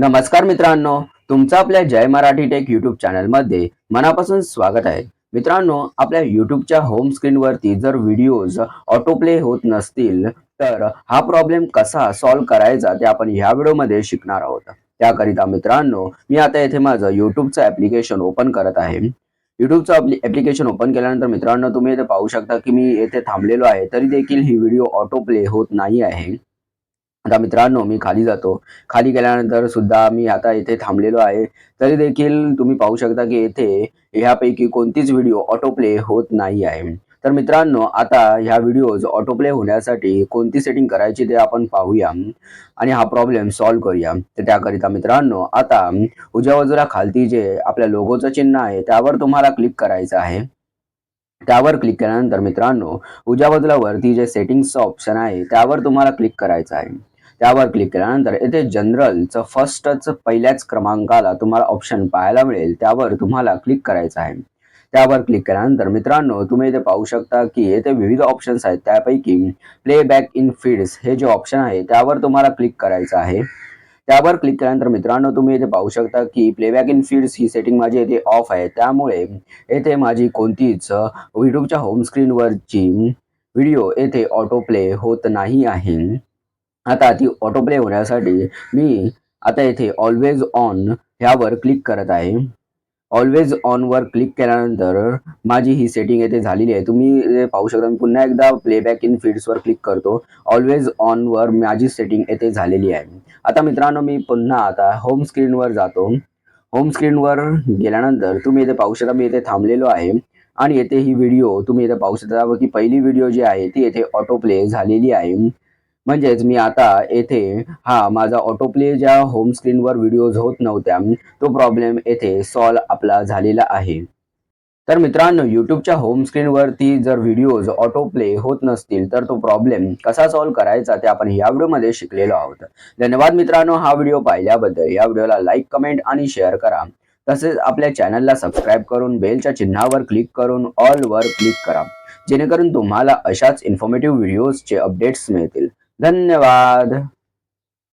नमस्कार मित्रांनो तुमचं आपल्या जय मराठी टेक युट्यूब चॅनलमध्ये मनापासून स्वागत आहे. मित्रांनो आपल्या युट्यूबच्या होम स्क्रीनवरती जर व्हिडिओज ऑटोप्ले होत नसतील तर हा प्रॉब्लेम कसा सॉल्व करायचा ते आपण ह्या व्हिडिओमध्ये शिकणार आहोत. त्याकरिता मित्रांनो मी आता येथे माझं युट्यूबचं ऍप्लिकेशन ओपन करत आहे. युट्यूबचं ऍप्लिकेशन ओपन केल्यानंतर मित्रांनो तुम्ही इथे पाहू शकता की मी येथे थांबलेलो आहे तरी देखील ही व्हिडिओ ऑटोप्ले होत नाही आहे. आता मित्रांनो मी खाली जातो. खाली गेल्यानंतर सुद्धा मी आता इथे थांबलेलो आहे. तरी देखील तुम्ही पाहू शकता की येथे ह्यापैकी कोणतीच व्हिडिओ ऑटोप्ले होत नाही आहे. तर मित्रांनो आता ह्या व्हिडिओज ऑटोप्ले होण्यासाठी कोणती सेटिंग करायची ते आपण पाहूया आणि हा प्रॉब्लेम सॉल्व्ह करूया. तर त्याकरिता मित्रांनो आता उजव्या बाजूला खालती जे आपल्या लोगोचं चिन्ह आहे त्यावर तुम्हाला क्लिक करायचं आहे. त्यावर क्लिक केल्यानंतर मित्रांनो उजव्या बाजूला वरती जे सेटिंग्सचं ऑप्शन आहे त्यावर तुम्हाला क्लिक करायचं आहे. त्यावर क्लिक केल्यानंतर येथे जनरलचं फर्स्टच पहिल्याच क्रमांकाला तुम्हाला ऑप्शन पाहायला मिळेल. त्यावर तुम्हाला क्लिक करायचं आहे. त्यावर क्लिक केल्यानंतर मित्रांनो तुम्ही इथे पाहू शकता की येथे विविध ऑप्शन्स आहेत. त्यापैकी प्लेबॅक इन फीड्स हे जे ऑप्शन आहे त्यावर तुम्हाला क्लिक करायचं आहे. त्यावर क्लिक केल्यानंतर मित्रांनो तुम्ही इथे पाहू शकता की प्लेबॅक इन फीड्स ही सेटिंग माझी येथे ऑफ आहे. त्यामुळे येथे माझी कोणतीच युट्यूबच्या होमस्क्रीनवरची व्हिडिओ येथे ऑटो प्ले होत नाही आहे. आता ती ऑटो प्ले होण्यासाठी मी आता येथे ऑलवेज ऑन ह्यावर क्लिक करत आहे. ऑलवेज ऑनवर क्लिक केल्यानंतर माझी ही सेटिंग येथे झालेली आहे. तुम्ही पाहू शकता मी पुन्हा एकदा प्लेबॅक इन फीड्सवर क्लिक करतो. ऑलवेज ऑनवर माझी सेटिंग येथे झालेली आहे. आता मित्रांनो मी पुन्हा आता होम स्क्रीनवर जातो. होम स्क्रीनवर गेल्यानंतर तुम्ही इथे पाहू शकता मी इथे थांबलेलो आहे. आणि येथे ही व्हिडिओ तुम्ही इथे पाहू शकता की पहिली व्हिडिओ जी आहे ती येथे ऑटो प्ले झालेली आहे. म्हणजेच मी आता येथे हा माझा ऑटो प्ले ज्या होम स्क्रीनवर व्हिडिओज होत नव्हत्या तो प्रॉब्लेम येथे सॉल्व आपला झालेला आहे. तर मित्रांनो युट्यूबच्या होम स्क्रीनवरती जर व्हिडिओज ऑटो प्ले होत नसतील तर तो प्रॉब्लेम कसा सॉल्व्ह करायचा ते आपण या व्हिडिओमध्ये शिकलेलो आहोत. धन्यवाद मित्रांनो हा व्हिडिओ पाहिल्याबद्दल. या व्हिडिओला लाईक कमेंट आणि शेअर करा. तसेच आपल्या चॅनलला सबस्क्राईब करून बेलच्या चिन्हावर क्लिक करून ऑल वर क्लिक करा. जेणेकरून तुम्हाला अशाच इन्फॉर्मेटिव्ह व्हिडिओजचे अपडेट्स मिळतील. धन्यवाद.